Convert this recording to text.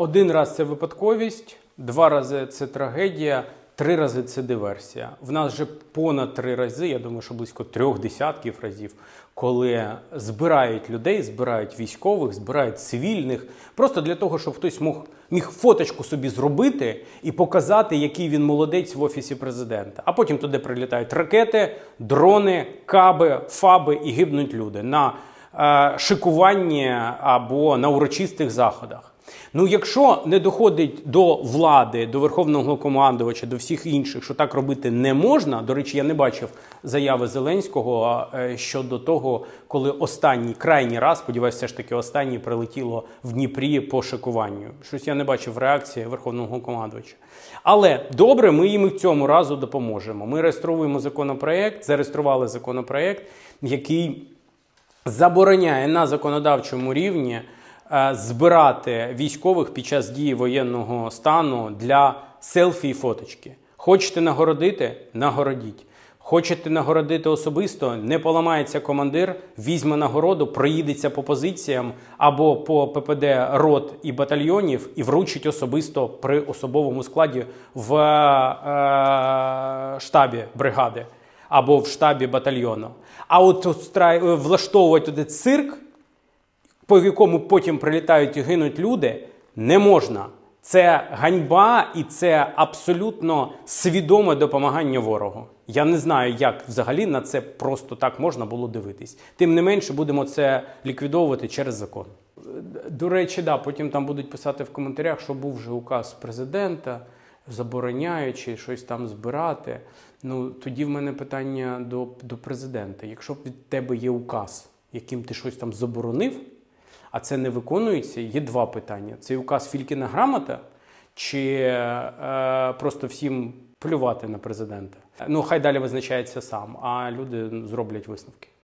Один раз це випадковість, два рази це трагедія, три рази це диверсія. В нас вже понад три рази, я думаю, що близько трьох десятків разів, коли збирають людей, збирають військових, збирають цивільних, просто для того, щоб хтось мог, міг фоточку собі зробити і показати, який він молодець в офісі президента. А потім туди прилітають ракети, дрони, каби, фаби і гибнуть люди на е, шикуванні або на урочистих заходах. Ну, якщо не доходить до влади, до верховного командувача, до всіх інших, що так робити не можна. До речі, я не бачив заяви Зеленського е, щодо того, коли останній крайній раз, сподіваюся, все ж таки останній прилетіло в Дніпрі по шикуванню. Щось я не бачив реакції верховного командувача. Але добре, ми їм і в цьому разу допоможемо. Ми реєструємо законопроект, зареєстрували законопроект, який забороняє на законодавчому рівні збирати військових під час дії воєнного стану для селфі фоточки. Хочете нагородити? Нагородіть. Хочете нагородити особисто, не поламається командир, візьме нагороду, проїдеться по позиціям або по ППД рот і батальйонів і вручить особисто при особовому складі в е, штабі бригади або в штабі батальйону. А от влаштовувати туди цирк, по якому потім прилітають і гинуть люди, не можна. Це ганьба і це абсолютно свідоме допомагання ворогу. Я не знаю, як взагалі на це просто так можна було дивитись. Тим не менше, будемо це ліквідовувати через закон. До речі, да, потім там будуть писати в коментарях, що був вже указ президента, забороняючи щось там збирати. Ну тоді в мене питання до, до президента. Якщо від тебе є указ, яким ти щось там заборонив, а це не виконується, є два питання: цей указ Фількіна грамота, чи е, просто всім плювати на президента. Ну хай далі визначається сам, а люди зроблять висновки.